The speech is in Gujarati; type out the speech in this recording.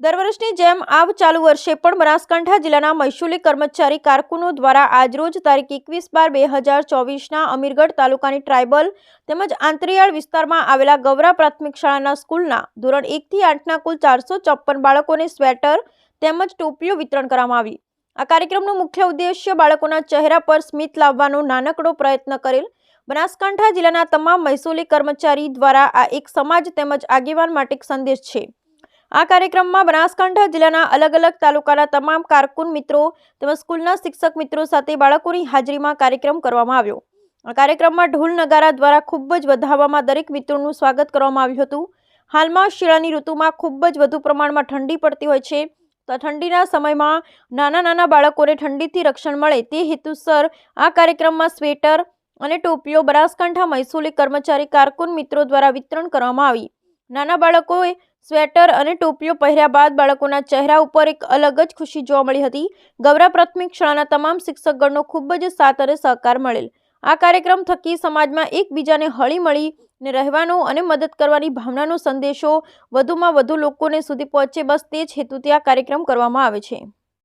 દર વર્ષની જેમ આવ ચાલુ વર્ષે પણ બનાસકાંઠા જિલ્લાના મહેસૂલી કર્મચારી કારકુનો દ્વારા આજરોજ તારીખ એકવીસ બાર બે હજાર ચોવીસના અમીરગઢ તાલુકાની ટ્રાયબલ તેમજ આંતરિયાળ વિસ્તારમાં આવેલા ગૌરા પ્રાથમિક શાળાના સ્કૂલના ધોરણ એકથી આઠના કુલ ચારસો ચોપ્પન બાળકોને સ્વેટર તેમજ ટોપીઓ વિતરણ કરવામાં આવી. આ કાર્યક્રમનો મુખ્ય ઉદ્દેશ્ય બાળકોના ચહેરા પર સ્મિત લાવવાનો નાનકડો પ્રયત્ન કરેલ બનાસકાંઠા જિલ્લાના તમામ મહેસૂલી કર્મચારી દ્વારા આ એક સમાજ તેમજ આગેવાન માટે સંદેશ છે. આ કાર્યક્રમમાં બનાસકાંઠા જિલ્લાના અલગ અલગ તાલુકાના તમામ કારકુન મિત્રો તેમજ સ્કૂલના શિક્ષક મિત્રો સાથે બાળકોની હાજરીમાં કાર્યક્રમ કરવામાં આવ્યો. આ કાર્યક્રમમાં ઢોલ નગારા દ્વારા ખૂબ જ વધાવવામાં દરેક મિત્રોનું સ્વાગત કરવામાં આવ્યું હતું. હાલમાં શિયાળાની ઋતુમાં ખૂબ જ વધુ પ્રમાણમાં ઠંડી પડતી હોય છે. તો ઠંડીના સમયમાં નાના નાના બાળકોને ઠંડીથી રક્ષણ મળે તે હેતુસર આ કાર્યક્રમમાં સ્વેટર અને ટોપીઓ બનાસકાંઠા મહેસૂલી કર્મચારી કારકુન મિત્રો દ્વારા વિતરણ કરવામાં આવી. નાના બાળકોએ સ્વેટર અને ટોપીઓ પહેર્યા બાદ બાળકોના ચહેરા ઉપર એક અલગ જ ખુશી જોવા મળી હતી. ગૌરા પ્રાથમિક શાળાના તમામ શિક્ષકગણનો ખૂબ જ સાથ અને સહકાર મળેલ. આ કાર્યક્રમ થકી સમાજમાં એકબીજાને હળી મળી ને રહેવાનો અને મદદ કરવાની ભાવનાનો સંદેશો વધુમાં વધુ લોકોને સુધી પહોંચે બસ તે જ હેતુથી આ કાર્યક્રમ કરવામાં આવે છે.